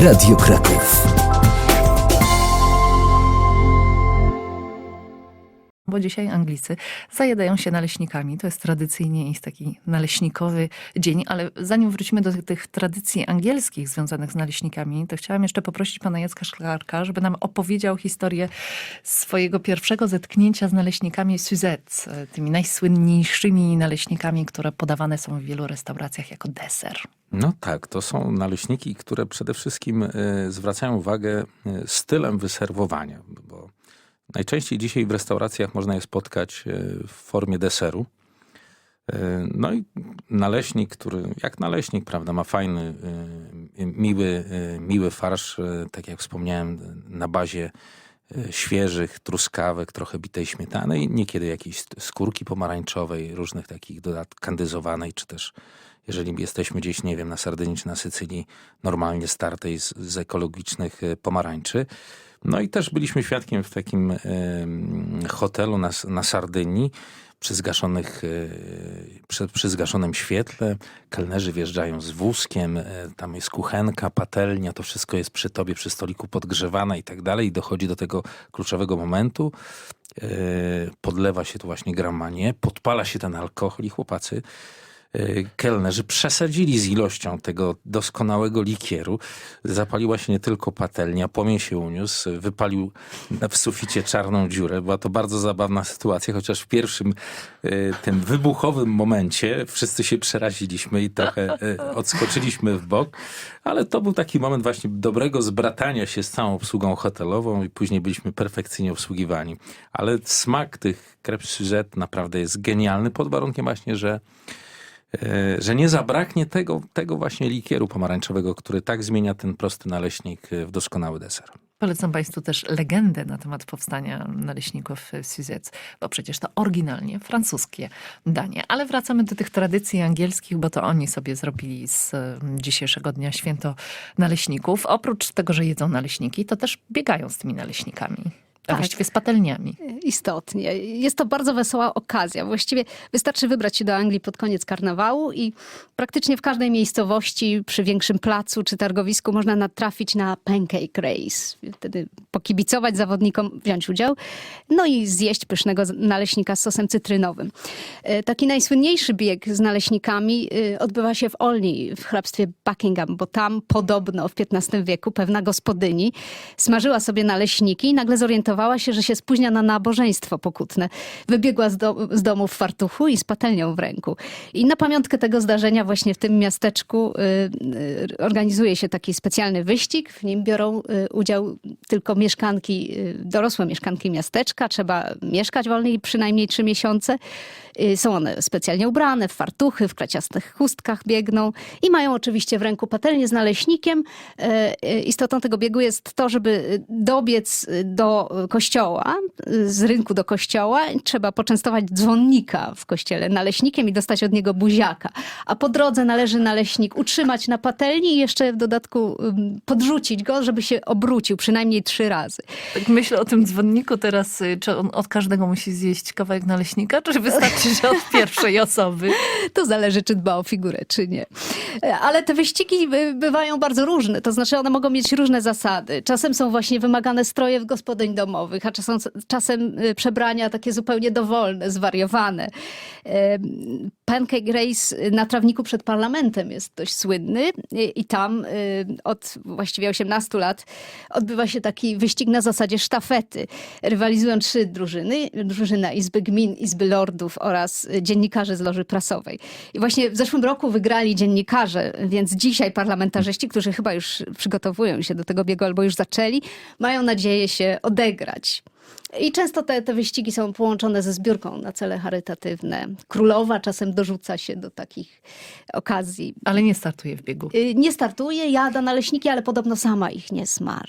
Radio Kraków. Bo dzisiaj Anglicy zajadają się naleśnikami. To jest tradycyjnie jest taki naleśnikowy dzień, ale zanim wrócimy do tych, tych tradycji angielskich związanych z naleśnikami, to chciałam jeszcze poprosić pana Jacka Szklarka, żeby nam opowiedział historię swojego pierwszego zetknięcia z naleśnikami Suzette, tymi najsłynniejszymi naleśnikami, które podawane są w wielu restauracjach jako deser. No tak, to są naleśniki, które przede wszystkim e, zwracają uwagę e, stylem wyserwowania, najczęściej dzisiaj w restauracjach można je spotkać e, w formie deseru. E, No i naleśnik, który jak naleśnik, prawda, ma fajny, e, miły, miły farsz, tak jak wspomniałem, na bazie świeżych truskawek, trochę bitej śmietany niekiedy jakiejś skórki pomarańczowej, różnych takich dodatków kandyzowanej, czy też jeżeli jesteśmy gdzieś, nie wiem, na Sardynii czy na Sycylii, normalnie startej z, z ekologicznych e, pomarańczy. No i też byliśmy świadkiem w takim em, hotelu na, na Sardynii, przy, zgaszonych, e, przy, przy zgaszonym świetle. Kelnerzy wjeżdżają z wózkiem, e, tam jest kuchenka, patelnia, to wszystko jest przy tobie, przy stoliku podgrzewane i tak dalej. I dochodzi do tego kluczowego momentu. Podlewa się tu właśnie gramanie, podpala się ten alkohol i chłopacy kelnerzy przesadzili z ilością tego doskonałego likieru. Zapaliła się nie tylko patelnia, płomień się uniósł, wypalił w suficie czarną dziurę. Była to bardzo zabawna sytuacja, chociaż w pierwszym e, tym wybuchowym momencie wszyscy się przeraziliśmy i trochę e, odskoczyliśmy w bok, ale to był taki moment właśnie dobrego zbratania się z całą obsługą hotelową i później byliśmy perfekcyjnie obsługiwani. Ale smak tych Suzette naprawdę jest genialny pod warunkiem właśnie, że że nie zabraknie tego, tego właśnie likieru pomarańczowego, który tak zmienia ten prosty naleśnik e, w doskonały deser. Polecam Państwu też legendę na temat powstania naleśników Suzette, bo przecież to oryginalnie francuskie danie. Ale wracamy do tych tradycji angielskich, bo to oni sobie zrobili z dzisiejszego dnia święto naleśników. Oprócz tego, że jedzą naleśniki, to też biegają z tymi naleśnikami. A Tak. właściwie z patelniami. Istotnie. Jest to bardzo wesoła okazja. Właściwie wystarczy wybrać się do Anglii pod koniec karnawału i praktycznie w każdej miejscowości, przy większym placu czy targowisku można natrafić na pancake race. Wtedy pokibicować zawodnikom, wziąć udział, no i zjeść pysznego naleśnika z sosem cytrynowym. E, Taki najsłynniejszy bieg z naleśnikami e, odbywa się w Olney, w hrabstwie Buckingham, bo tam podobno w XV wieku pewna gospodyni smażyła sobie naleśniki i nagle zorientowała się, że się spóźnia na nabożeństwo pokutne. Wybiegła z, do, z domu w fartuchu i z patelnią w ręku. I na pamiątkę tego zdarzenia właśnie w tym miasteczku y, y, organizuje się taki specjalny wyścig. W nim biorą y, udział tylko mieszkanki, y, dorosłe mieszkanki miasteczka. Trzeba mieszkać wolniej przynajmniej trzy miesiące. Y, Są one specjalnie ubrane, w fartuchy, w klaciastych chustkach biegną i mają oczywiście w ręku patelnię z naleśnikiem. E, e, Istotą tego biegu jest to, żeby dobiec do kościoła, z rynku do kościoła. Trzeba poczęstować dzwonnika w kościele naleśnikiem i dostać od niego buziaka. A po drodze należy naleśnik utrzymać na patelni i jeszcze w dodatku podrzucić go, żeby się obrócił przynajmniej trzy razy. Tak myślę o tym dzwonniku teraz, y, czy on od każdego musi zjeść kawałek naleśnika, czy wystarczy, że od pierwszej osoby? To zależy, czy dba o figurę, czy nie. E, Ale te wyścigi by- bywają bardzo różne, to znaczy one mogą mieć różne zasady. Czasem są właśnie wymagane stroje w gospodyń domowych, a czasem, czasem y, przebrania takie zupełnie dowolne, zwariowane. Pancake Race na trawniku przed parlamentem jest dość słynny i tam y, od właściwie 18 lat odbywa się taki wyścig na zasadzie sztafety. Rywalizują trzy drużyny, drużyna Izby Gmin, Izby Lordów oraz dziennikarze z Loży Prasowej. I właśnie w zeszłym roku wygrali dziennikarze, więc dzisiaj parlamentarzyści, którzy chyba już przygotowują się do tego biegu albo już zaczęli, mają nadzieję się odegrać. I często te, te wyścigi są połączone ze zbiórką na cele charytatywne. Królowa czasem dorzuca się do takich okazji. Ale nie startuje w biegu. Y, Nie startuje, jada naleśniki, ale podobno sama ich nie smaży.